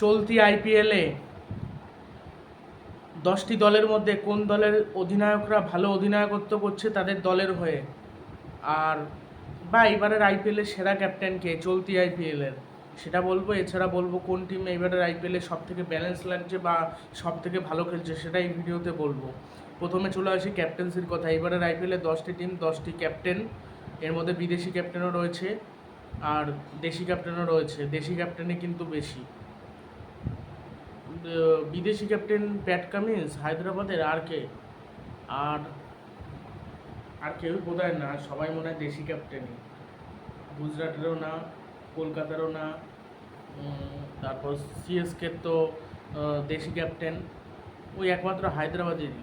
চলতি আইপিএলে দশটি দলের মধ্যে কোন দলের অধিনায়করা ভালো অধিনায়কত্ব করছে তাদের দলের হয়ে? আর বা এবারের আইপিএলের সেরা ক্যাপ্টেন কে চলতি আইপিএলের? সেটা বলব, এছাড়া বলব কোন টিম এবারের আইপিএলে সব থেকে ব্যালেন্স লাগছে বা সব থেকে ভালো খেলছে সেটা এই ভিডিওতে বলব। প্রথমে চলে আসি ক্যাপ্টেন্সির কথা। এবারের আইপিএলে দশটি টিম, দশটি ক্যাপ্টেন। এর মধ্যে বিদেশি ক্যাপ্টেনও রয়েছে আর দেশি ক্যাপ্টেনও রয়েছে। দেশি ক্যাপ্টেনে কিন্তু বেশি। বিদেশি ক্যাপ্টেন প্যাট কামিন্স হায়দ্রাবাদের আর কে? আর আর কেউ বোধহয় না, সবাই মনে হয় দেশি ক্যাপ্টেনই গুজরাটেরও না, কলকাতারও না তারপর সিএসকে তো দেশি ক্যাপ্টেন ওই একমাত্র হায়দ্রাবাদেরই।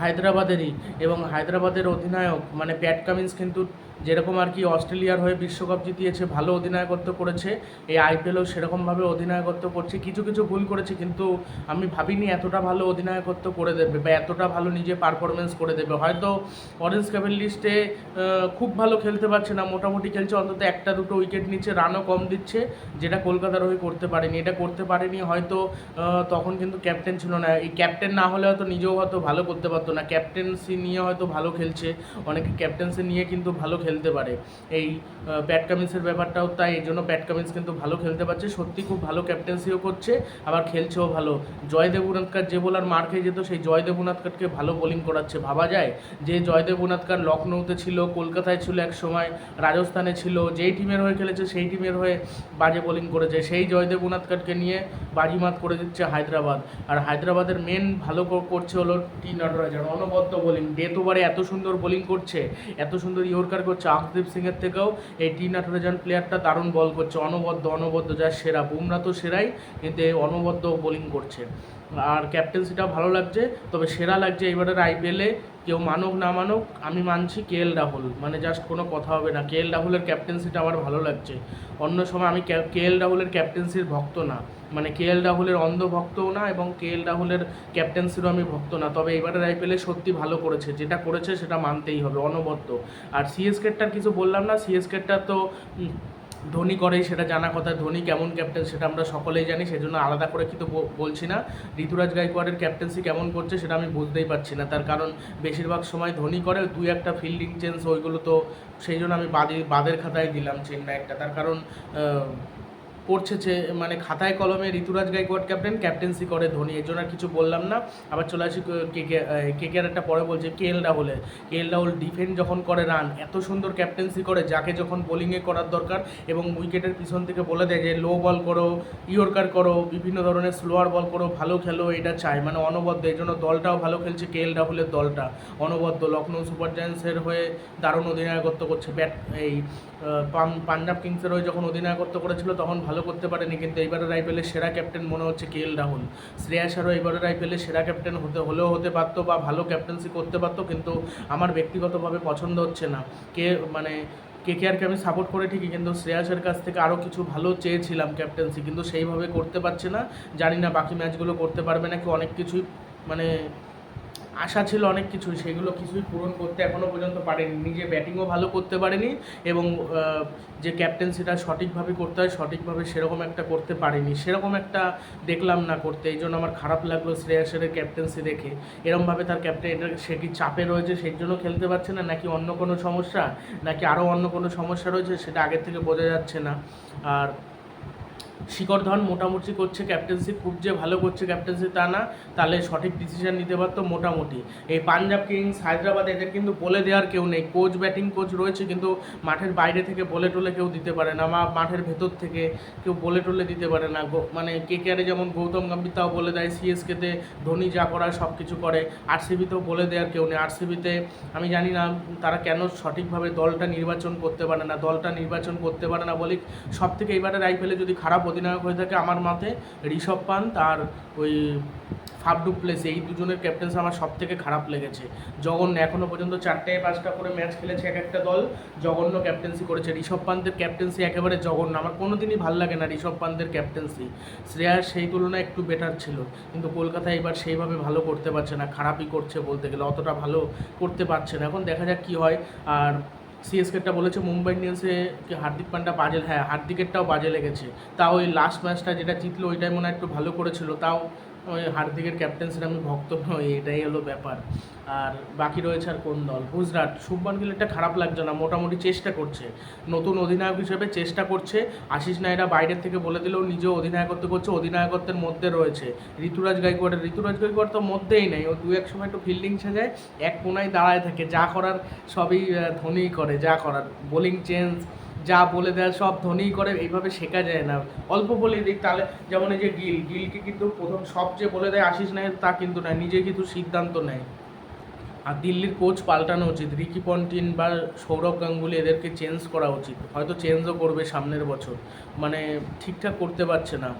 হায়দ্রাবাদেরই এবং হায়দ্রাবাদের অধিনায়ক মানে প্যাট কামিন্স কিন্তু যেরকম আর কি অস্ট্রেলিয়ার হয়ে বিশ্বকাপ জিতিয়েছে, ভালো অধিনায়কত্ব করেছে, এই আইপিএলও সেরকমভাবে অধিনায়কত্ব করছে, কিছু কিছু ভুল করেছে, কিন্তু আমি ভাবিনি এতটা ভালো অধিনায়কত্ব করে দেবে বা এতটা ভালো নিজে পারফরমেন্স করে দেবে। হয়তো অরেঞ্জ ক্যাপের লিস্টে খুব ভালো খেলতে পারছে না, মোটামুটি খেলছে, অন্তত একটা দুটো উইকেট নিচ্ছে রানও কম দিচ্ছে, যেটা কলকাতার হয়ে করতে পারেনি। এটা করতে পারেনি, হয়তো তখন কিন্তু ক্যাপ্টেন ছিল না। এই ক্যাপ্টেন না হলে হয়তো নিজেও হয়তো ভালো করতে পারতো না। ক্যাপ্টেন্সি নিয়ে হয়তো ভালো খেলছে, অনেকে ক্যাপ্টেন্সি নিয়ে কিন্তু ভালো খেলতে পারে। এই প্যাট কামিন্সের ব্যাপারটাও তাই, এই জন্য প্যাট কামিন্স কিন্তু ভালো খেলতে পারছে। সত্যি খুব ভালো ক্যাপ্টেন্সিও করছে, আবার খেলছেও ভালো। জয়দেব উনাদকার যে বোলার মার খেয়ে যেত, সেই জয়দেব উনাদকারকে ভালো বোলিং করাচ্ছে। ভাবা যায় যে জয়দেব উনাদকার লখনৌতে ছিল, কলকাতায় ছিল এক সময়, রাজস্থানে ছিল, যেই টিমের হয়ে খেলেছে, সেই টিমের হয়ে বাজে বোলিং করেছে। সেই জয়দেব উনাদকারকে নিয়ে বাজিমাত করে দিচ্ছে হায়দ্রাবাদ। আর হায়দ্রাবাদের মেন ভালো করছে হলো টি নটরাজান। অনবদ্য বোলিং ডেথ ওভারে এত সুন্দর বোলিং করছে, এত সুন্দর ইয়র্কার করছে। আকদীপ সিংয়ের থেকেও এই টি নটরাজান প্লেয়ারটা দারুণ বল করছে। অনবদ্য অনবদ্য, যা সেরা। বুমরা তো সেরাই, কিন্তু এ অনবদ্য বোলিং করছে। আর ক্যাপ্টেন্সিটাও ভালো লাগছে, তবে সেরা লাগছে এবারের আইপিএলে কেউ মানুক, না মানুক, আমি মানছি কে এল রাহুল মানে জাস্ট কোনো কথা হবে না। কে এল রাহুলের ক্যাপ্টেন্সিটা আমার ভালো লাগছে। অন্য সময় আমি কে এল রাহুলের ক্যাপ্টেন্সির ভক্ত না। মানে কে এল রাহুলের অন্ধ ভক্তও না এবং কে এল রাহুলের ক্যাপ্টেন্সিরও আমি ভক্ত না। তবে এবারের আইপিএলে সত্যি ভালো করেছে। যেটা করেছে সেটা মানতেই হবে, অনবদ্য। আর সিএসকেটার কিছু বললাম না সিএসকেটা তো ধোনি করেই সেটা জানা কথা। ধোনি কেমন ক্যাপ্টেন সেটা আমরা সকলেই জানি, সেজন্য আলাদা করে কিন্তু বলছি না। ঋতুরাজ গাইকোয়াড়ের ক্যাপ্টেন্সি কেমন করছে সেটা আমি বুঝতেই পারছি না। তার কারণ বেশিরভাগ সময় ধোনি করে, দুই একটা ফিল্ডিং চেঞ্জ ওইগুলো তো সেই জন্য আমি বাদে বাদের খাতায় দিলাম চেন্নাইয়েরটা তার কারণ করছে যে মানে খাতায় কলমে ঋতুরাজ গাইকোয়াড় ক্যাপ্টেন, ক্যাপ্টেন্সি করে ধোনি, এর জন্য আর কিছু বললাম না। আবার চলে আসি কে কে কে একটা পরে বলছে, কে এল রাহুলের কে এল রাহুল ডিফেন্ড যখন করে রান এত সুন্দর ক্যাপ্টেন্সি করে, যাকে যখন বোলিংয়ে করার দরকার এবং উইকেটের পিছন থেকে বলে দেয় যে লো বল করো ইয়র্কার করো, বিভিন্ন ধরনের স্লোয়ার বল করো, ভালো খেলো এটা চাই। মানে অনবদ্য এই জন্য দলটাও ভালো খেলছে কে এল রাহুলের দলটা। অনবদ্য লখনৌ সুপার জায়ান্টসের হয়ে দারুণ অধিনায়কত্ব করছে। ব্যাট, এই পাঞ্জাব কিংসের হয়ে যখন অধিনায়কত্ব করেছিল, তখন ভালো করতে পারেনি, কিন্তু এইবারের আইপিএলের সেরা ক্যাপ্টেন মনে হচ্ছে কে এল রাহুল শ্রেয়া শ্রেয়াসারও এবারের আইপিএলের সেরা ক্যাপ্টেন হতে, হলেও হতে পারতো বা ভালো ক্যাপ্টেন্সি করতে পারতো, কিন্তু আমার ব্যক্তিগতভাবে পছন্দ হচ্ছে না। কে মানে কে কে আরকে আমি সাপোর্ট করে ঠিকই, কিন্তু শ্রেয়াসের কাছ থেকে আরও কিছু ভালো চেয়েছিলাম ক্যাপ্টেন্সি কিন্তু সেইভাবে করতে পারছে না। জানি না বাকি ম্যাচগুলো করতে পারবে নাকি, অনেক কিছুই মানে আশা ছিল অনেক কিছুই, সেগুলো কিছুই পূরণ করতে এখনও পর্যন্ত পারেনি। নিজে ব্যাটিংও ভালো করতে পারেনি এবং যে ক্যাপ্টেন্সিটা সঠিকভাবে করতে হয়, সঠিকভাবে সেরকম একটা করতে পারেনি। সেরকম একটা দেখলাম না করতে, এই জন্য আমার খারাপ লাগল শ্রেয়াসের ক্যাপ্টেন্সি দেখে। এরমভাবে তার ক্যাপ্টেন এটা সে কি চাপে রয়েছে সেই জন্য খেলতে পারছে না, নাকি অন্য কোনো সমস্যা, নাকি আরও অন্য কোনো সমস্যা রয়েছে সেটা আগের থেকে বোঝা যাচ্ছে না। আর শিকর ধন মোটামুটি করছে ক্যাপ্টেন্সি খুব যে ভালো করছে ক্যাপ্টেন্সি তা না, তাহলে সঠিক ডিসিশন নিতে পারতো মোটামুটি। এই পাঞ্জাব কিংস, হায়দ্রাবাদ এদের কিন্তু বলে দেওয়ার কেউ নেই। কোচ ব্যাটিং কোচ রয়েছে কিন্তু মাঠের বাইরে থেকে বলে টলে কেউ দিতে পারে না, বা মাঠের ভেতর থেকে কেউ বলে টলে দিতে পারে না। মানে কে কে যেমন গৌতম গম্ভীর তাও বলে দেয় সিএসকেতে ধোনি যা করার সব কিছু করে আরসিবিতেও বলে দেওয়ার কেউ নেই। আরসিবিতে আমি জানি না তারা কেন সঠিকভাবে দলটা নির্বাচন করতে পারে না, দলটা নির্বাচন করতে পারে না বলে সব থেকে এবারের আইপিএলে যদি খারাপ অধিনায়ক হয়ে থাকে আমার মতে ঋষভ পান্ত আর ওই ফাবডু প্লেস, এই দুজনের ক্যাপ্টেন্সি আমার সব থেকে খারাপ লেগেছে। জঘন্য এখনও পর্যন্ত চারটে পাঁচটা করে ম্যাচ খেলেছে এক একটা দল, জঘন্য ক্যাপ্টেন্সি করেছে। ঋষভ পান্তের ক্যাপ্টেন্সি একেবারে জঘন্য, আমার কোনোদিনই ভালো লাগে না ঋষভ পান্তের ক্যাপ্টেন্সি শ্রেয়াস সেই তুলনায় একটু বেটার ছিল, কিন্তু কলকাতায় এবার সেইভাবে ভালো করতে পারছে না, খারাপই করছে বলতে গেলে, অতটা ভালো করতে পারছে না। এখন দেখা যাক কী হয়, আর সিএসকেটা বলেছে, মুম্বাই ইন্ডিয়ান্সে কি হার্দিক পান্ডা বাজে হ্যাঁ হার্দিকেরটাও বাজে লেগেছে। তাও ওই লাস্ট ম্যাচটা যেটা জিতলো, ওইটাই মনে হয় একটু ভালো করেছিল। তাও ওই হার্দিকের ক্যাপ্টেন্সির আমি ভক্ত নই এটাই হলো ব্যাপার। আর বাকি রয়েছে আর কোন দল? গুজরাট। শুভমান গিলেরটা খারাপ লাগছে না, মোটামুটি চেষ্টা করছে। নতুন অধিনায়ক হিসেবে চেষ্টা করছে। আশিস নাইরা বাইরের থেকে বলে দিলেও নিজেও অধিনায়কত্ব করছে, অধিনায়কত্বের মধ্যে রয়েছে। ঋতুরাজ গাইকোয়াড়ের, ঋতুরাজ গাইকোয়াড় তো মধ্যেই নেই, ও দু এক সময় একটু ফিল্ডিং সাজায় এক কোনায় দাঁড়ায় থাকে। যা করার সবই ধোনিই করে, যা করার। বোলিং চেঞ্জ যা বলে দেয়, সব ধোনিই করে, এইভাবে শেখা যায় না। অল্প বলে দিক, তাহলে যেমন এই যে গিল, গিলকে কিন্তু প্রথম সব যে বলে দেয়, আশিস নাইর তা কিন্তু নয় নিজে কিন্তু সিদ্ধান্ত নেয়। আর দিল্লির কোচ পাল্টানো উচিত, রিকি পন্টিন বা সৌরভ গাঙ্গুলি এদেরকে চেঞ্জ করা উচিত। হয়তো চেঞ্জও করবে সামনের বছর। মানে ঠিকঠাক করতে পারছে না,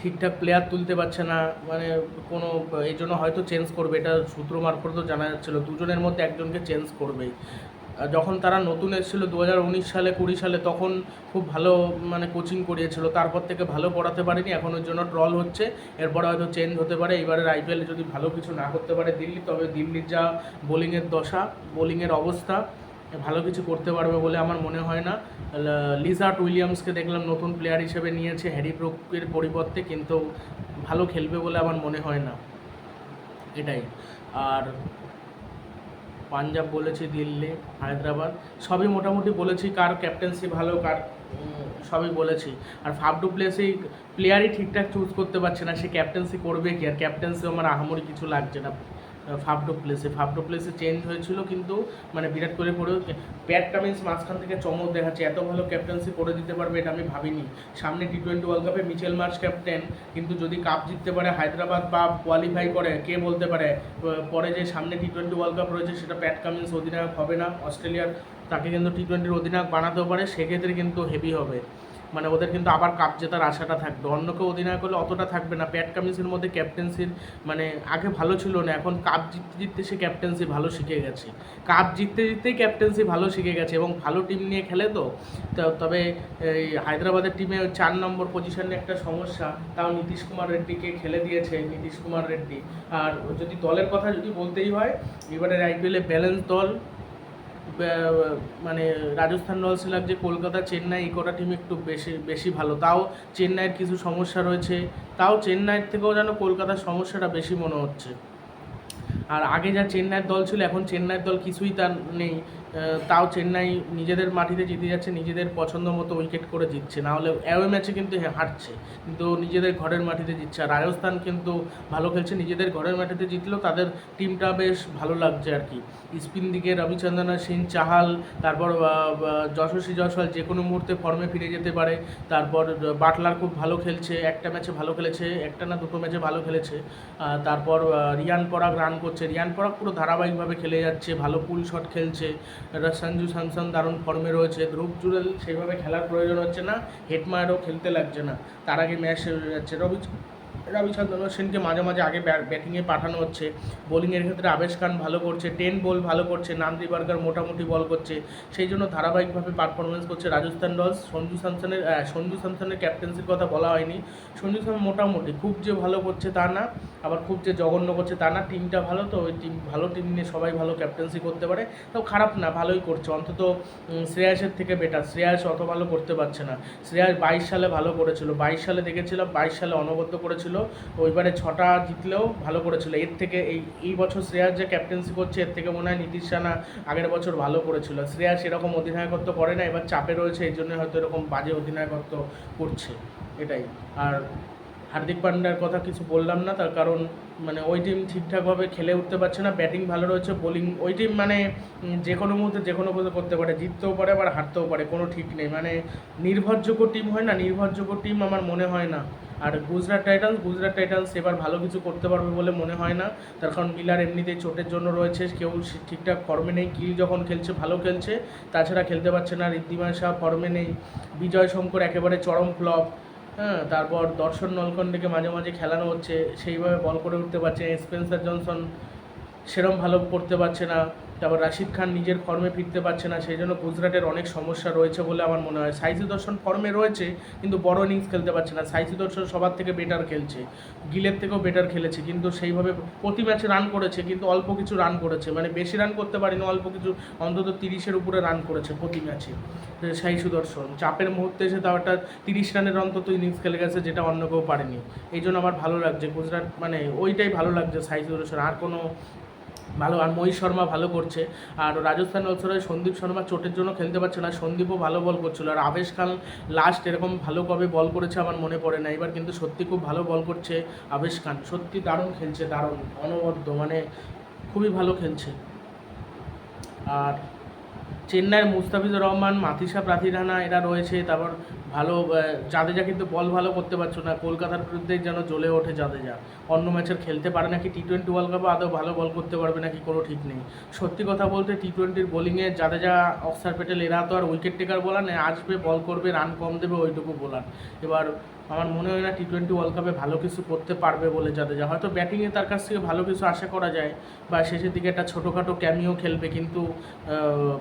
ঠিকঠাক প্লেয়ার তুলতে পারছে না মানে কোনো, এই জন্য হয়তো চেঞ্জ করবে। এটা সূত্র মারফত জানা যাচ্ছিল, দুজনের মধ্যে একজনকে চেঞ্জ করবেই। যখন তারা নতুন এসেছিল দু হাজার উনিশ সালে, কুড়ি সালে, তখন খুব ভালো মানে কোচিং করিয়েছিল। তারপর থেকে ভালো পড়াতে পারেনি, এখন ওর জন্য ট্রল হচ্ছে। এরপরে হয়তো চেঞ্জ হতে পারে। এবারের আইপিএলে যদি ভালো কিছু না করতে পারে দিল্লি, তবে দিল্লির যা বোলিংয়ের দশা বোলিংয়ের অবস্থা ভালো কিছু করতে পারবে বলে আমার মনে হয় না। লিজার্ট উইলিয়ামসকে দেখলাম নতুন প্লেয়ার হিসেবে নিয়েছে হ্যারি ব্রুকের পরিবর্তে, কিন্তু ভালো খেলবে বলে আমার মনে হয় না। এটাই। আর পাঞ্জাব বলেছি, দিল্লি, হায়দ্রাবাদ, সবই মোটামুটি বলেছি। কার ক্যাপ্টেন্সি ভালো, কার সবই বলেছি। আর ফাফ ডু প্লেসেই প্লেয়ারই ঠিকঠাক চুজ করতে পারছে না, সে ক্যাপ্টেন্সি করবে কি? আর ক্যাপ্টেন্সি আমার আহামরি কিছু লাগছে না। Faf du Plessis Faf du Plessis change হয়েছিল কিন্তু মানে বিরাট কোহলি পরেও প্যাট কামিন্স মাঝখান থেকে চমক দেখাচ্ছে। এত ভালো ক্যাপ্টেন্সি করে দিতে পারবে এটা আমি ভাবিনি। সামনে টি টোয়েন্টি ওয়ার্ল্ড কাপে মিচেল মার্চ ক্যাপ্টেন কিন্তু যদি কাপ জিততে পারে, হায়দ্রাবাদ বা কোয়ালিফাই করে, কে বলতে পারে? পরে যে সামনে টি টোয়েন্টি ওয়ার্ল্ড কাপ রয়েছে, সেটা প্যাট কামিন্স অধিনায়ক হবে না। অস্ট্রেলিয়ার, তাকে কিন্তু টি টোয়েন্টির অধিনায়ক বানাতেও পারে, সেক্ষেত্রে কিন্তু হেভি হবে। মানে ওদের কিন্তু আবার কাপ জেতার আশাটা থাকবে। অন্য কেউ অধিনায়ক হলে অতটা থাকবে না। প্যাট কামিন্সের মধ্যে ক্যাপ্টেন্সির মানে আগে ভালো ছিল না, এখন কাপ জিততে জিততে সে ক্যাপ্টেন্সি ভালো শিখে গেছে। কাপ জিততে জিততেই ক্যাপ্টেন্সি ভালো শিখে গেছে এবং ভালো টিম নিয়ে খেলে তো। তবে এই হায়দ্রাবাদের টিমে চার নম্বর পজিশনে একটা সমস্যা। তাও নীতিশ কুমার রেড্ডিকে খেলে দিয়েছে নীতিশ কুমার রেড্ডি। আর যদি দলের কথা যদি বলতেই হয়, এবারের আইপিএলে ব্যালেন্স দল মানে রাজস্থান রয়্যালস লাগছে কলকাতা চেন্নাই, এই কটা টিম একটু বেশি বেশি ভালো। তাও চেন্নাইয়ের কিছু সমস্যা রয়েছে। তাও চেন্নাইয়ের থেকেও যেন কলকাতার সমস্যাটা বেশি মনে হচ্ছে। আর আগে যা চেন্নাইয়ের দল ছিল, এখন চেন্নাইয়ের দল কিছুই তার নেই। তাও চেন্নাই নিজেদের মাটিতে জিতে যাচ্ছে, নিজেদের পছন্দ মতো উইকেট করে জিতছে। না হলে অ্যাওয়ে ম্যাচে কিন্তু হারছে। কিন্তু নিজেদের ঘরের মাটিতে জিতছে। আর রাজস্থান কিন্তু ভালো খেলছে, নিজেদের ঘরের মাটিতে জিতলেও তাদের টিমটা বেশ ভালো লাগছে আর কি। স্পিন দিকে রবিচন্দ্রন সিং, চাহাল, তারপর যশস্বী জয়সওয়াল যে কোনো মুহূর্তে ফর্মে ফিরে যেতে পারে। তারপর বাটলার খুব ভালো খেলছে, একটা ম্যাচে ভালো খেলেছে, একটা না দুটো ম্যাচে ভালো খেলেছে। তারপর রিয়ান পরাগ রান করছে। রিয়ান পরাগ পুরো ধারাবাহিকভাবে খেলে যাচ্ছে, ভালো পুল শট খেলছে। এটা সঞ্জু স্যামসন দারুণ ফর্মে রয়েছে। ধ্রুব জুরেল সেইভাবে খেলার প্রয়োজন হচ্ছে না হেটমায়ারও খেলতে লাগছে না। তার আগে ম্যাচ হয়ে যাচ্ছে। রবি রবিচন্দ্রন সেনকে মাঝে মাঝে আগে ব্যাটিংয়ে পাঠানো হচ্ছে। বোলিংয়ের ক্ষেত্রে আবেশ খান ভালো করছে টেন বল ভালো করছে, নান্দি বার্গার মোটামুটি বল করছে। সেই জন্য ধারাবাহিকভাবে পারফরমেন্স করছে রাজস্থান রয়্যালস। সঞ্জু স্যামসনের সঞ্জু স্যামসনের ক্যাপ্টেন্সির কথা বলা হয়নি। সঞ্জু স্যাম মোটামুটি খুব যে ভালো করছে তা না, আবার খুব যে জঘন্য করছে তা না। টিমটা ভালো তো, ওই টিম ভালো টিম নিয়ে সবাই ভালো ক্যাপ্টেন্সি করতে পারে। তাও খারাপ না, ভালোই করছে। অন্তত শ্রেয়াসের থেকে বেটার শ্রেয়াস অত ভালো করতে পারছে না। শ্রেয়াস বাইশ সালে ভালো করেছিল। বাইশ সালে দেখেছিলাম, বাইশ সালে অনবদ্য করেছিল। ওইবারে ছটা জিতলেও ভালো করেছিল। এর থেকে এই এই বছর শ্রেয়াস যে ক্যাপ্টেন্সি করছে, এর থেকে মনে হয় নীতিশ রানা আগের বছর ভালো করেছিল। শ্রেয়াস এরকম অধিনায়কত্ব করে না, এবার চাপে রয়েছে, এই জন্য হয়তো এরকম বাজে অধিনায়কত্ব করছে। এটাই। আর হার্দিক পান্ডার কথা কিছু বললাম না, তার কারণ মানে ওই টিম ঠিকঠাকভাবে খেলে উঠতে পারছে না ব্যাটিং ভালো রয়েছে বোলিং ওই টিম মানে যে কোনো মুহূর্তে, যে কোনো কিছু করতে পারে, জিততেও পারে আবার হারতেও পারে, কোনো ঠিক নেই। মানে নির্ভরযোগ্য টিম হয় না, নির্ভরযোগ্য টিম আমার মনে হয় না। আর গুজরাট টাইটান্স গুজরাট টাইটান্স এবার ভালো কিছু করতে পারবে বলে মনে হয় না তার কারণ মিলার এমনিতেই চোটের জন্য রয়েছে, কেউ ঠিকঠাক ফর্মে নেই গিল যখন খেলছে ভালো খেলছে, তাছাড়া খেলতে পারছে না ঋদ্ধিমান শাহ ফর্মে নেই, বিজয় শঙ্কর একেবারে চরম ফ্লপ হ্যাঁ তারপর দর্শন নলকন্ডেকে মাঝে মাঝে খেলানো হচ্ছে, সেইভাবে বল করে উঠতে পারছে। স্পেন্সার জনসন সেরম ভালো করতে পারছে না তারপর রাশিদ খান নিজের ফর্মে ফিরতে পারছে না, সেই জন্য গুজরাটের অনেক সমস্যা রয়েছে বলে আমার মনে হয়। সাই দর্শন ফর্মে রয়েছে, কিন্তু বড় ইনিংস খেলতে পারছে না। সাই দর্শন সবার থেকে বেটার খেলছে। গিলের থেকেও বেটার খেলেছে, কিন্তু সেইভাবে প্রতি ম্যাচে রান করেছে, কিন্তু অল্প কিছু রান করেছে। মানে বেশি রান করতে পারেনি, অল্প কিছু, অন্তত তিরিশের উপরে রান করেছে প্রতি ম্যাচে সাই সুদর্শন চাপের মুহূর্তে এসে তাও একটা তিরিশ রানের অন্তত ইনিংস খেলে গেছে, যেটা অন্য কেউ পারেনি। এই জন্য আমার ভালো লাগছে, গুজরাট মানে ওইটাই ভালো লাগছে সাই সুদর্শন আর কোনো ভালো, আর মহিষ শর্মা ভালো করছে। আর রাজস্থান রয়্যালসের সন্দীপ শর্মা চোটের জন্য খেলতে পারছে না। সন্দীপও ভালো বল করছিল। আর আবেশ খান লাস্ট এরকম ভালো কবে বল করেছে আমার মনে পড়ে না। এবার কিন্তু সত্যি খুব ভালো বল করছে আবেশ খান। সত্যি দারুণ খেলছে, দারুণ, অনবদ্য মানে খুবই ভালো খেলছে। আর চেন্নাইয়ের মুস্তাফিজুর রহমান মাথিসা প্রাথিরানা এরা রয়েছে। তারপর ভালো জাদেজা কিন্তু বল ভালো করতে পারছ না। কলকাতার বিরুদ্ধে যেন জ্বলে ওঠে জাদেজা। অন্য ম্যাচের খেলতে পারে নাকি টি টোয়েন্টি ওয়ার্ল্ড কাপে আদৌ ভালো বল করতে পারবে নাকি কোনো ঠিক নেই। সত্যি কথা বলতে টি টোয়েন্টির বোলিংয়ে জাদেজা, অক্সার প্যাটেল এরা তো আর উইকেট টেকার বলার নেই আসবে বল করবে রান কম দেবে, ওইটুকু বলার এবার আমার মনে হয় না টি টোয়েন্টি ওয়ার্ল্ড কাপে ভালো কিছু করতে পারবে বলে জাদেজা। হয়তো ব্যাটিংয়ে তার কাছ থেকে ভালো কিছু আশা করা যায়, বা শেষের দিকে একটা ছোটোখাটো ক্যামিও খেলবে, কিন্তু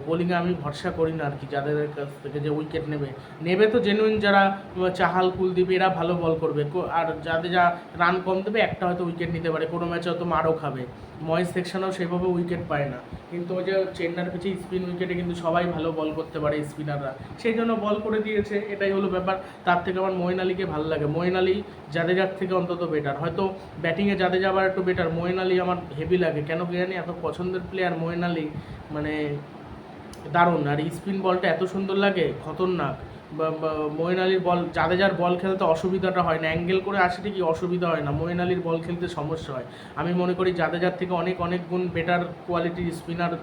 বোলিংয়ে আমি ভরসা করি না আর কি, যাদের কাছ থেকে যে উইকেট নেবে। নেবে তো জেনুইন যারা চাহাল কুলদীপ এরা ভালো বল করবে। আর যাদের যা রান কম দেবে, একটা হয়তো উইকেট নিতে পারে। কোনো ম্যাচে হয়তো মারও খাবে। ময়েস সেকশনেও সেভাবে উইকেট পায় না। কিন্তু ওই যে চেন্নার পিছিয়ে স্পিন উইকেটে কিন্তু সবাই ভালো বল করতে পারে স্পিনাররা সেই জন্য বল করে দিয়েছে, এটাই হলো ব্যাপার। তার থেকে আমার মইন আলীকে ভালো লাগে। মইন আলী জাদেজার থেকে অন্তত বেটার হয়তো ব্যাটিংয়ে জাদেজা আবার একটু বেটার মইন আলী আমার হেভি লাগে। কেন কি জানি এত পছন্দের প্লেয়ার মইন আলী মানে দারুণ। আর স্পিন বলটা এত সুন্দর লাগে খতরনাক। মইন আলীর বল, জাদেজার বল খেলতে অসুবিধাটা হয় না। অ্যাঙ্গেল করে আসে ঠিকই অসুবিধা হয় না? মইন আলীর বল খেলতে সমস্যা হয়। আমি মনে করি জাদেজার থেকে অনেক অনেক গুণ বেটার কোয়ালিটির স্পিনার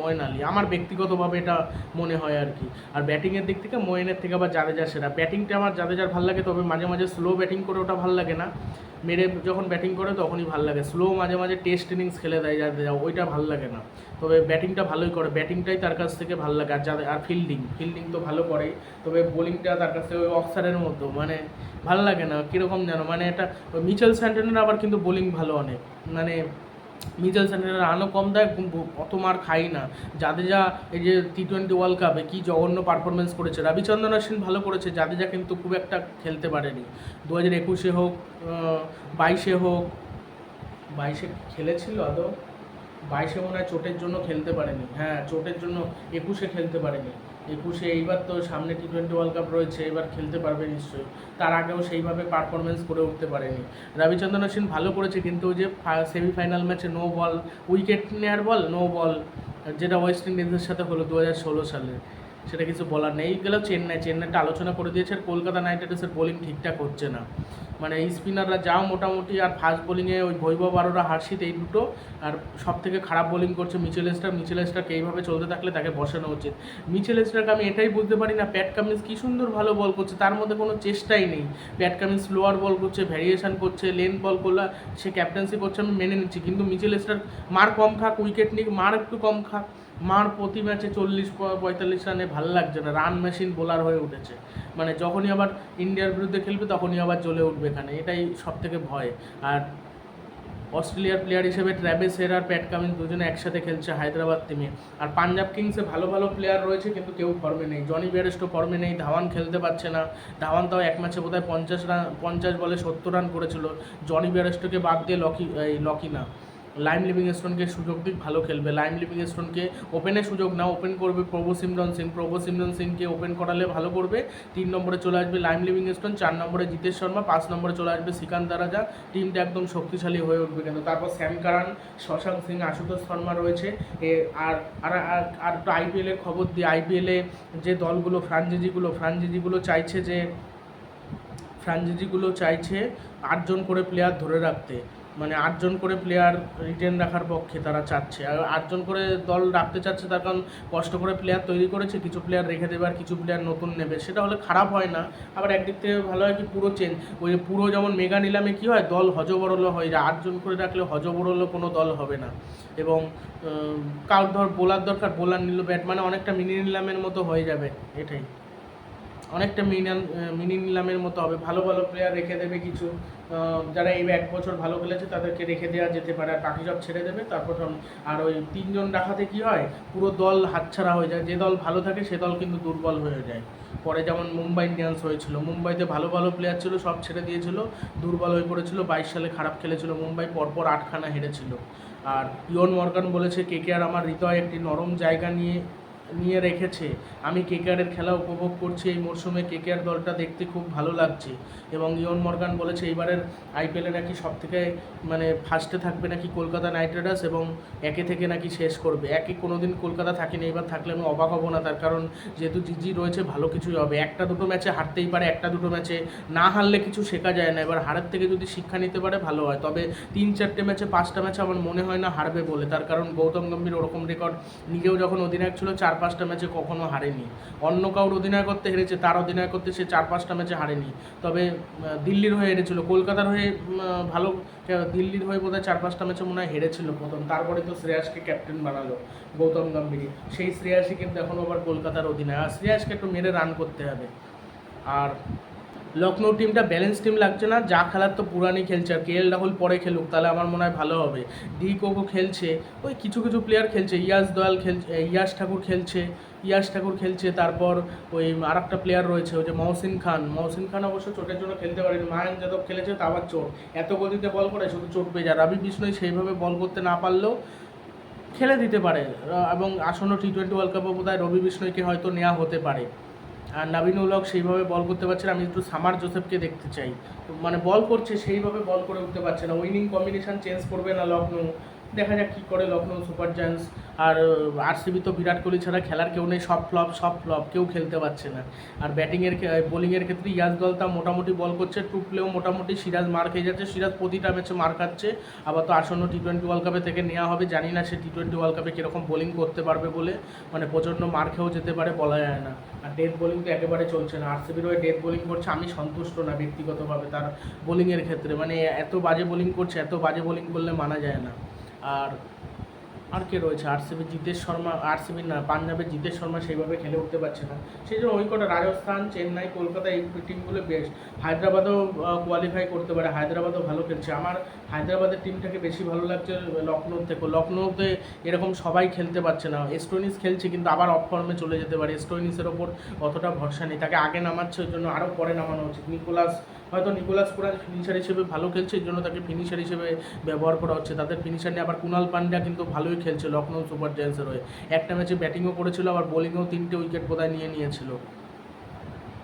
মইন আলী। আমার ব্যক্তিগতভাবে এটা মনে হয় আর কি। আর ব্যাটিংয়ের দিক থেকে মইনের থেকে আবার জাদেজা সেরা। ব্যাটিংটা আমার জাদেজার ভালো লাগে, তবে মাঝে মাঝে স্লো ব্যাটিং করে ওটা ভালো লাগে না। মেরে যখন ব্যাটিং করে তখনই ভালো লাগে। স্লো মাঝে মাঝে টেস্ট ইনিংস খেলে দেয় জাদেজা, ওইটা ভালো লাগে না। তবে ব্যাটিংটা ভালোই করে। ব্যাটিংটাই তার কাছ থেকে ভালো লাগে। আর যাদের আর ফিল্ডিং ফিল্ডিং তো ভালো করেই। তবে বোলিংটা তার কাছে ওই অক্সারের মতো মানে ভালো লাগে না, কীরকম যেন মানে এটা, ওই মিচেল স্যান্টনের আবার কিন্তু বোলিং ভালো অনেক মানে মিচেল স্যান্টনের রানও কম দেয় অত মার খাই না। জাদেজা এই যে টি টোয়েন্টি ওয়ার্ল্ড কাপে কী জঘন্য পারফরমেন্স করেছে, রবিচন্দ্রন অশ্বিন ভালো করেছে, জাদেজা কিন্তু খুব একটা খেলতে পারেনি। দু হাজার একুশে হোক বাইশে হোক, বাইশে খেলেছিল আদৌ? বাইশে মনে হয় চোটের জন্য খেলতে পারেনি হ্যাঁ চোটের জন্য একুশে খেলতে পারেনি। একুশে এইবার তো সামনে টি টোয়েন্টি ওয়ার্ল্ড কাপ রয়েছে, এবার খেলতে পারবে নিশ্চয়ই। তার আগেও সেইভাবে পারফরমেন্স করে উঠতে পারেনি। রবিচন্দ্রন অশ্বিন ভালো করেছে, কিন্তু ওই যে সেমিফাইনাল ম্যাচে নো বল উইকেট নেয়ার বল নো বল যেটা ওয়েস্ট ইন্ডিজের সাথে হলো দু হাজার ষোলো সালে। সেটা কিছু বলার নেই। গেলেও চেন্নাই, চেন্নাইটা আলোচনা করে দিয়েছে আর কলকাতা নাইট রাইডার্সের বোলিং ঠিকঠাক হচ্ছে না। মানে স্পিনাররা যাও মোটামুটি আর ফাস্ট বোলিংয়ে ওই বৈভব আরোরা হার্ষিত এই দুটো। আর সব থেকে খারাপ বোলিং করছে মিচেল স্টার মিচেল স্টারকে এইভাবে চলতে থাকলে তাকে বসানো উচিত। মিচেল স্টারকে আমি এটাই বুঝতে পারি না প্যাট কামিন্স কী সুন্দর ভালো বল করছে, তার মধ্যে কোনো চেষ্টাই নেই। প্যাট কামিন্স স্লোয়ার বল করছে ভ্যারিয়েশন করছে লেন বল করলে সে ক্যাপ্টেন্সি করছে, আমি মেনে নিচ্ছি। কিন্তু মিচেল স্টার মার কম খাক উইকেট নিক, মার একটু কম খাক। মার প্রতি ম্যাচে চল্লিশ পঁয়তাল্লিশ রানে ভালো লাগছে না রান মেশিন বোলার হয়ে উঠেছে। মানে যখনই আবার ইন্ডিয়ার বিরুদ্ধে খেলবে, তখনই আবার জ্বলে উঠবে এখানে, এটাই সব থেকে ভয়। আর অস্ট্রেলিয়ার প্লেয়ার হিসেবে ট্র্যাভেস হের আর প্যাট কামিন্স দুজনে একসাথে খেলছে হায়দ্রাবাদ টিমে আর পাঞ্জাব কিংসে ভালো ভালো প্লেয়ার রয়েছে, কিন্তু কেউ ফর্মে নেই। জনি বিয়ারেস্টো ফর্মে নেই, ধাওয়ান খেলতে পারছে না। ধাওয়ান তাও এক ম্যাচে বোধহয় পঞ্চাশ রান, পঞ্চাশ বলে সত্তর রান করেছিল। জনি বিয়ারেস্টোকে বাদ দিয়ে লকি এই লকি না। লাইম লিভিং স্টোনকে সুযোগ দিক, ভালো খেলবে। লাইম লিভিং স্টোনকে ওপেনে সুযোগ না ওপেন করবে প্রভু সিমরন সিং প্রভু সিমরন সিংকে ওপেন করালে ভালো করবে। তিন নম্বরে চলে আসবে লাইম লিভিং স্টোন চার নম্বরে জিতেশ শর্মা, পাঁচ নম্বরে চলে আসবে শ্রীকান্ত রাজা। টিমটা একদম শক্তিশালী হয়ে উঠবে কিন্তু তারপর শ্যাম কারান শশাঙ্ক সিং, আশুতোষ শর্মা রয়েছে। এ, আর আর, আর- আইপিএলের খবর দিই। আইপিএলে যে দলগুলো, ফ্রাঞ্চাইজিগুলো ফ্রাঞ্চাইজিগুলো চাইছে যে, ফ্রাঞ্চাইজিগুলো চাইছে আটজন করে প্লেয়ার ধরে রাখতে। মানে আটজন করে প্লেয়ার রিটেন রাখার পক্ষে তারা চাচ্ছে। আর আটজন করে দল রাখতে চাচ্ছে তার কারণ কষ্ট করে প্লেয়ার তৈরি করেছে, কিছু প্লেয়ার রেখে দেবে আর কিছু প্লেয়ার নতুন নেবে। সেটা হলে খারাপ হয় না, আবার একদিক থেকে ভালো হয় কি পুরো চেঞ্জ ওই পুরো যেমন মেগা নিলামে কী হয়, দল হজবরল হয়ে যায় আটজন করে রাখলে হজবরল কোনো দল হবে না। এবং কারোর ধর বোলার দরকার বোলার নিল ব্যাট মানে অনেকটা মিনি নিলামের মতো হয়ে যাবে, এটাই। অনেকটা মিনিয়ান মিনি নিলামের মতো হবে। ভালো ভালো প্লেয়ার রেখে দেবে কিছু। যারা এই এক বছর ভালো খেলেছে তাদেরকে রেখে দেওয়া যেতে পারে। আর বাকি সব ছেড়ে দেবে। তারপর আর ওই তিনজন রাখাতে কি হয়, পুরো দল হাতছাড়া হয়ে যায়। যে দল ভালো থাকে, সে দল কিন্তু দুর্বল হয়ে যায়। পরে যেমন মুম্বাই ইন্ডিয়ান্স হয়েছিল। মুম্বাইতে ভালো ভালো প্লেয়ার ছিল, সব ছেড়ে দিয়েছিল। দুর্বল হয়ে পড়েছিল, বাইশ সালে খারাপ খেলেছিল মুম্বাই, পরপর আটখানা হেরেছিল। আর ইয়ন মর্গান বলেছে কেকেআর আমার হৃদয় একটি নরম জায়গা নিয়ে নিয়ে রেখেছে। আমি কেকেআরের খেলা উপভোগ করছি, এই মরশুমে কেকেআর দলটা দেখতে খুব ভালো লাগছে। এবং ইয়ন মর্গান বলেছে এইবারের আইপিএলে নাকি সব থেকে মানে ফার্স্টে থাকবে নাকি কলকাতা নাইট রাইডার্স এবং একে থেকে নাকি শেষ করবে। একে কোনো দিন কলকাতা থাকেনি, এবার থাকলে আমি অবাক হব না, তার কারণ যেহেতু জিজি রয়েছে, ভালো কিছুই হবে। একটা দুটো ম্যাচে হারতেই পারে, একটা দুটো ম্যাচে না হারলে কিছু শেখা যায় না। এবার হারের থেকে যদি শিক্ষা নিতে পারে, ভালো হয়। তবে তিন চারটে ম্যাচে পাঁচটা ম্যাচে আমার মনে হয় না হারবে বলে। তার কারণ গৌতম গম্ভীর ওরকম রেকর্ড নিজেও যখন অধিনায়ক ছিল, চার পাঁচটা ম্যাচে কখনো হারেনি। অন্য কাউর অধিনায়কত্বে হেরেছে, তার অধিনায়কত্বে সে চার পাঁচটা ম্যাচে হারেনি। তবে দিল্লির হয়ে হেরেছিল, কলকাতার হয়ে ভালো দিল্লির হয়ে বোধহয় চার পাঁচটা ম্যাচে মনে হয় হেরেছিল প্রথম। তারপরে তো শ্রেয়াসকে ক্যাপ্টেন বানালো, গৌতম গম্ভীর সেই শ্রেয়াসই কিন্তু এখন আবার কলকাতার অধিনায়ক। আর শ্রেয়াসকে একটু মেরে রান করতে হবে। আর লখনৌ টিমটা ব্যালেন্স টিম লাগছে না। যা খেলার তো পুরানি খেলছে। আর কে এল রাহুল পরে খেলুক, তাহলে আমার মনে হয় ভালো হবে। ডি কোকো খেলছে, ওই কিছু কিছু প্লেয়ার খেলছে। ইয়াস দয়াল খেলছে ইয়াস ঠাকুর খেলছে, ইয়াস ঠাকুর খেলছে। তারপর ওই আর একটা প্লেয়ার রয়েছে, ওই যে মহসিন খান। মহসিন খান অবশ্য চোটের জন্য খেলতে পারেনি। মায়াঙ্ক যাদব খেলেছে তা আবার চোট। এত গতিতে বল করে, শুধু চোট পেয়ে যায়। রবি বিষ্ণই সেইভাবে বল করতে না পারলেও খেলে দিতে পারে। এবং আসন্ন টি টোয়েন্টি ওয়ার্ল্ড কাপে বোধহয় রবি বিষ্ণয়কে হয়তো নেওয়া হতে পারে। আর নবীন উলক সেইভাবে বল করতে পারছে না। আমি একটু সামার জোসেফকে দেখতে চাই। মানে বল করছে সেইভাবে বল করে উঠতে পারছে না। উইনিং কম্বিনেশন চেঞ্জ করবে না লখনৌ দেখা যাক কী করে লখনৌ সুপার জায়ান্টস আর আরসিবি তো বিরাট কোহলি ছাড়া খেলার কেউ নেই, সব ফ্লপ সব ফ্লপ কেউ খেলতে পারছে না। আর ব্যাটিংয়ের বোলিংয়ের ক্ষেত্রে ইয়াস দলটা মোটামুটি বল করছে টুকলেও মোটামুটি সিরাজ মার খেয়ে যাচ্ছে, সিরাজ প্রতিটা ম্যাচে মার খাচ্ছে। আবার তো আসন্ন টি টোয়েন্টি ওয়ার্ল্ড কাপে থেকে নেওয়া হবে, জানি না সে টি টোয়েন্টি ওয়ার্ল্ড কাপে কীরকম বোলিং করতে পারবে বলে। মানে প্রচণ্ড মার খেয়েও যেতে পারে, বলা যায় না। আর ডেথ বোলিং তো একেবারে চলছে না। আরসিবির হয়ে ডেথ বোলিং করছে, আমি সন্তুষ্ট না ব্যক্তিগতভাবে তার বোলিংয়ের ক্ষেত্রে। মানে এত বাজে বোলিং করছে, এত বাজে বোলিং করলে মানা যায় না। আর আর কে রয়েছে? আরসিবি জিতেশ শর্মা আরসিবি না, পাঞ্জাবের জিতেশ শর্মা সেইভাবে খেলে উঠতে পারছে না। সেই জন্য ওই কটা রাজস্থান, চেন্নাই, কলকাতা এই টিমগুলো বেস্ট হায়দ্রাবাদও কোয়ালিফাই করতে পারে। হায়দ্রাবাদও ভালো খেলছে। আমার হায়দ্রাবাদের টিমটাকে বেশি ভালো লাগছে লখনৌ থেকে। লখনৌতে এরকম সবাই খেলতে পারছে না। এস্টোনিস খেলছে কিন্তু আবার অফ ফর্মে চলে যেতে পারে। এস্টোনিসের ওপর অতটা ভরসা নেই। তাকে আগে নামাচ্ছে, ওই জন্য আরও পরে নামানো উচিত। নিকোলাস হয়তো নিকোলাস পুরান ফিনিশার হিসেবে ভালো খেলছে, এই জন্য তাকে ফিনিশার হিসেবে ব্যবহার করা হচ্ছে। তাদের ফিনিশার নিয়ে আবার কুনাল পান্ডা কিন্তু ভালোই খেলছে লখনৌ সুপার জায়ান্টসের হয়ে। একটা ম্যাচে ব্যাটিংও করেছিল, আবার বোলিংয়েও তিনটে উইকেট বোধহয় নিয়ে নিয়েছিল।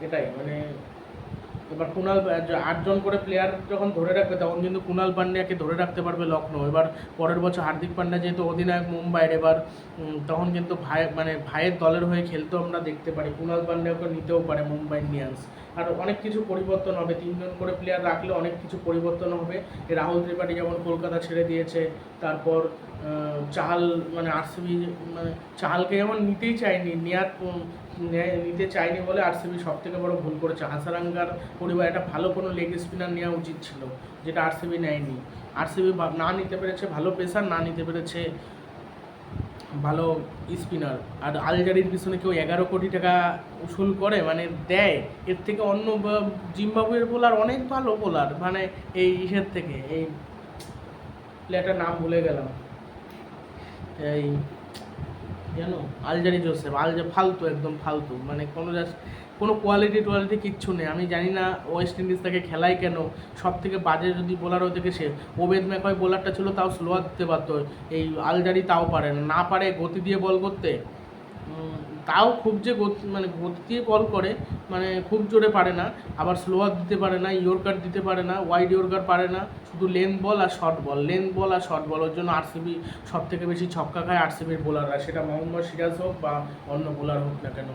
এটাই মানে এবার কুনাল আটজন করে প্লেয়ার যখন ধরে রাখবে, তখন কিন্তু কুনাল পান্ডিয়াকে ধরে রাখতে পারবে লখনৌ এবার পরের বছর হার্দিক পান্ডা যেহেতু অধিনায়ক মুম্বাইয়ের, এবার তখন কিন্তু ভাই মানে ভাইয়ের দলের হয়ে খেলতেও আমরা দেখতে পারি। কুনাল পান্ডিয়াকে নিতেও পারে মুম্বাই ইন্ডিয়ান্স। আর অনেক কিছু পরিবর্তন হবে। তিনজন করে প্লেয়ার রাখলে অনেক কিছু পরিবর্তন হবে। রাহুল ত্রিপাঠী যেমন কলকাতা ছেড়ে দিয়েছে, তারপর চাহাল মানে আরসিবি মানে চাহালকে যেমন নিতেই চায়নি, নেয়ার নিতে চায়নি বলে আরসিবি সব থেকে বড় ভুল করেছে। হাসারাঙ্গার পরিবার, একটা ভালো কোনো লেগ স্পিনার নেওয়া উচিত ছিল, যেটা আরসিবি নেয়নি। আরসিবি না নিতে পেরেছে, ভালো পেসার না নিতে পেরেছে ভালো স্পিনার আর আলজারির পিছনে কেউ এগারো কোটি টাকা উসুল করে মানে দেয়, এর থেকে অন্য জিম্বাবুয়ের বোলার অনেক ভালো বোলার মানে এই ইসের থেকে, এই প্লেয়ারটার নাম ভুলে গেলাম। এই জানো? আলজারি জোসেফ, আলজা ফালতু, একদম ফালতু। মানে কোনো জাস্ট কোনো কোয়ালিটি টোয়ালিটি কিচ্ছু নেই। আমি জানি না ওয়েস্ট ইন্ডিজ তাকে খেলায় কেন। সব থেকে বাজে যদি বোলার ওই থেকে সে। ওবেদ ম্যাকয় বোলারটা ছিল, তাও স্লোয়ার দিতে পারতো এই আলজারি তাও পারে না। না পারে গতি দিয়ে বল করতে। তাও খুব যে গতি মানে গতি দিয়ে বল করে মানে খুব জোরে পারে না। আবার স্লোয়ার দিতে পারে না ইয়র্কার দিতে পারে না ওয়াইড ইয়র্কার পারে না। শুধু লেন্থ বল আর শর্ট বল লেন্থ বল আর শর্ট বল ওর জন্য আরসিবি সব থেকে বেশি ছক্কা খায় আরসিবির বোলাররা সেটা মোহাম্মদ সিরাজ হোক বা অন্য বোলার হোক না কেন।